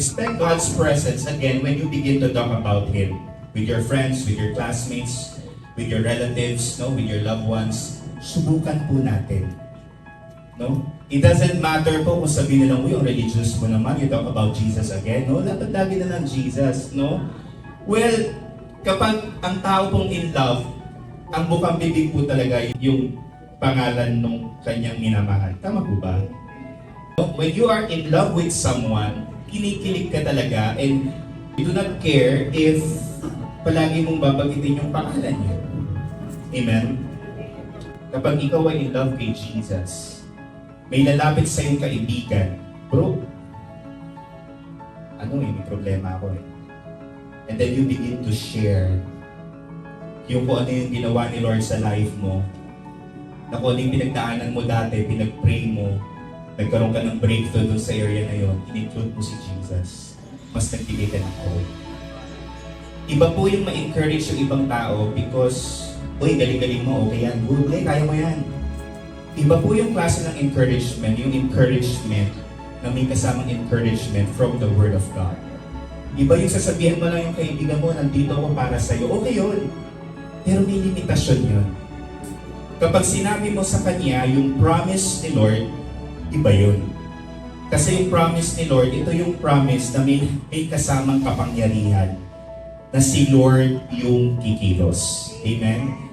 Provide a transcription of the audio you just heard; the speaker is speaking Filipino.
Expect God's presence again when you begin to talk about Him with your friends, with your classmates, with your relatives, no, with your loved ones. Subukan po natin. No? It doesn't matter po kung sabihin nilang, uy, ang religious mo naman, you talk about Jesus again. No, dapat na lang Jesus, no? Well, kapag ang tao pong in love, ang bukang bibig po talaga yung pangalan ng kanyang minamahal. Tama po ba? When you are in love with someone, kinikilig ka talaga and you do not care if palagi mong babanggitin yung pangalan niya. Amen? Kapag ikaw ay in love kay Jesus, may lalapit sa iyong kaibigan, bro, ano eh, may problema ako eh. And then you begin to share yung kung ano yung ginawa ni Lord sa life mo, na kung ano yung pinagdaanan mo dati, pinag-pray mo, nagkaroon ka ng breakthrough dun sa area na yun, in-include mo si Jesus. Mas nagbigay ka ng hope. Iba po yung ma-encourage yung ibang tao because, uy, galing-galing mo, okay yan, good, okay, kaya mo yan. Iba po yung klase ng encouragement, yung encouragement na may kasamang encouragement from the Word of God. Iba yung sasabihan mo lang yung kaibigan mo, nandito ako para sa'yo. Okay yun. Pero may limitasyon yun. Kapag sinabi mo sa kanya yung promise ni Lord, iba yun. Kasi yung promise ni Lord, ito yung promise na may, may kasamang kapangyarihan na si Lord yung kikilos. Amen?